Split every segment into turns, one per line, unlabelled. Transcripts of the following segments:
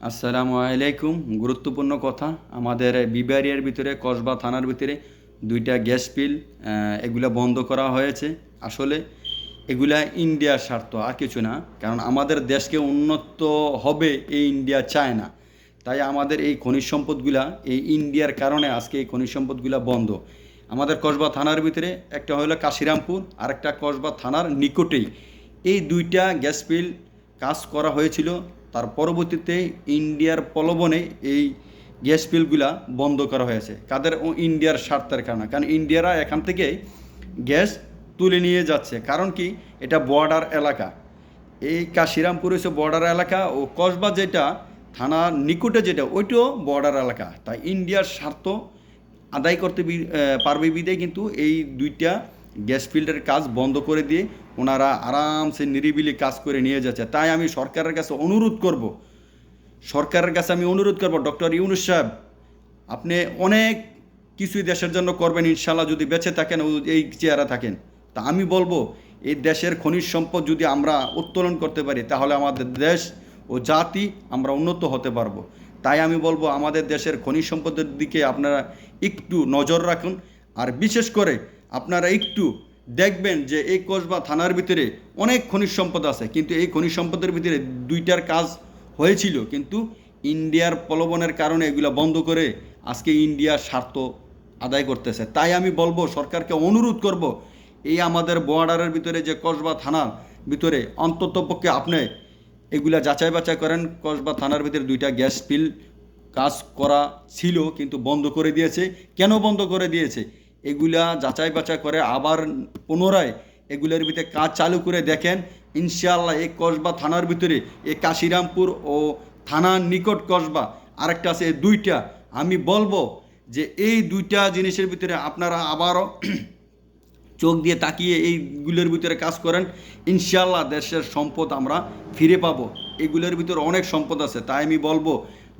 আসসালামু আলাইকুম। গুরুত্বপূর্ণ কথা, আমাদের বিবারিয়ার ভিতরে, কসবা থানার ভিতরে দুইটা গ্যাস পিল এগুলা বন্ধ করা হয়েছে। আসলে এগুলা ইন্ডিয়ার স্বার্থ, আর কিছু না। কারণ আমাদের দেশকে উন্নত হবে এই ইন্ডিয়া চায় না। তাই আমাদের এই খনিজ সম্পদগুলা, এই ইন্ডিয়ার কারণে আজকে এই খনিজ সম্পদগুলা বন্ধ। আমাদের কসবা থানার ভিতরে একটা হলো কাশিরামপুর, আর একটা কসবা থানার নিকটেই। এই দুইটা গ্যাস পিল কাজ করা হয়েছিল তার পরবর্তীতে ইন্ডিয়ার প্রলোভনে এই গ্যাস পিলগুলা বন্ধ করা হয়েছে। কাদের ও ইন্ডিয়ার স্বার্থের কারণে। কারণ ইন্ডিয়ারা এখান থেকে গ্যাস তুলে নিয়ে যাচ্ছে। কারণ কি? এটা বর্ডার এলাকা। এই কাশিরামপুর হচ্ছে বর্ডার এলাকা ও কসবা যেটা, থানার নিকটে যেটা, ওইটাও বর্ডার এলাকা। তাই ইন্ডিয়ার স্বার্থ আদায় করতে পারবে বিদায় কিন্তু এই দুইটা গ্যাস ফিল্ডের কাজ বন্ধ করে দিয়ে ওনারা আরামসে নিরিবিলি কাজ করে নিয়ে যাচ্ছে। তাই আমি সরকারের কাছে অনুরোধ করব। সরকারের কাছে আমি অনুরোধ করব, ডক্টর ইউনুস সাহেব, আপনি অনেক কিছুই দেশের জন্য করবেন ইনশাল্লাহ যদি বেঁচে থাকেন এই চেয়ারে থাকেন। তা আমি বলব, এই দেশের খনিজ সম্পদ যদি আমরা উত্তোলন করতে পারি, তাহলে আমাদের দেশ ও জাতি আমরা উন্নত হতে পারব। তাই আমি বলব, আমাদের দেশের খনিজ সম্পদের দিকে আপনারা একটু নজর রাখুন। আর বিশেষ করে আপনারা একটু দেখবেন যে এই কসবা থানার ভিতরে অনেক খনিজ সম্পদ আছে, কিন্তু এই খনিজ সম্পদের ভিতরে দুইটার কাজ হয়েছিল, কিন্তু ইন্ডিয়ার প্রলোভনের কারণে এগুলো বন্ধ করে আজকে ইন্ডিয়ার স্বার্থ আদায় করতেছে। তাই আমি বলব, সরকারকে অনুরোধ করব, এই আমাদের বর্ডারের ভিতরে যে কসবা থানার ভিতরে অন্তত পক্ষে আপনি এগুলা যাচাই বাছাই করেন। কসবা থানার ভিতরে দুইটা গ্যাস পিল কাজ করা ছিল, কিন্তু বন্ধ করে দিয়েছে। কেন বন্ধ করে দিয়েছে? এগুলা যাচাই বাছাই করে আবার পুনরায় এগুলোর ভিতরে কাজ চালু করে দেখেন। ইনশাআল্লাহ এই কসবা থানার ভিতরে, এই কাশিরামপুর ও থানার নিকট কসবা আরেকটা আছে দুইটা। আমি বলব যে এই দুইটা জিনিসের ভিতরে আপনারা আবারও চোখ দিয়ে তাকিয়ে এইগুলোর ভিতরে কাজ করেন। ইনশাল্লাহ দেশের সম্পদ আমরা ফিরে পাবো। এগুলোর ভিতরে অনেক সম্পদ আছে। তাই আমি বলব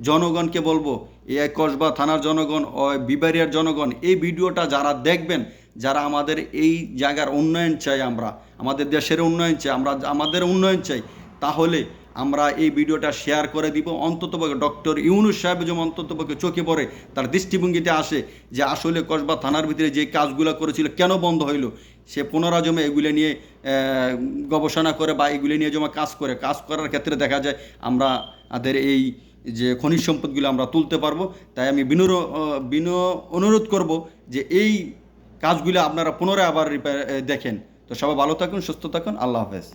জনগণকে বলব এই কসবা থানার জনগণ, ও বিবারিয়ার জনগণ, এই ভিডিওটা যারা দেখবেন, যারা আমাদের এই জায়গার উন্নয়ন চাই আমরা, আমাদের দেশের উন্নয়ন চাই, আমরা, আমাদের উন্নয়ন চাই, তাহলে আমরা এই ভিডিওটা শেয়ার করে দিব। অন্ততপক্ষে ডক্টর ইউনুস সাহেব যেমন অন্ততপক্ষে চোখে পড়ে, তার দৃষ্টিভঙ্গিতে আসে যে আসলে কসবা থানার ভিতরে যে কাজগুলো করেছিল কেন বন্ধ হইল? সে পুনরা জমে এগুলো নিয়ে গবেষণা করে বা এগুলি নিয়ে জমা কাজ করে, কাজ করার ক্ষেত্রে দেখা যায় আমরা আমাদের এই যে খনিজ সম্পদগুলো আমরা তুলতে পারব। তাই আমি বিনুর বিন অনুরোধ করব যে এই কাজগুলো আপনারা পুনরায় আবার দেখেন। তো সবাই ভালো থাকুন, সুস্থ থাকুন, আল্লাহ হাফেজ।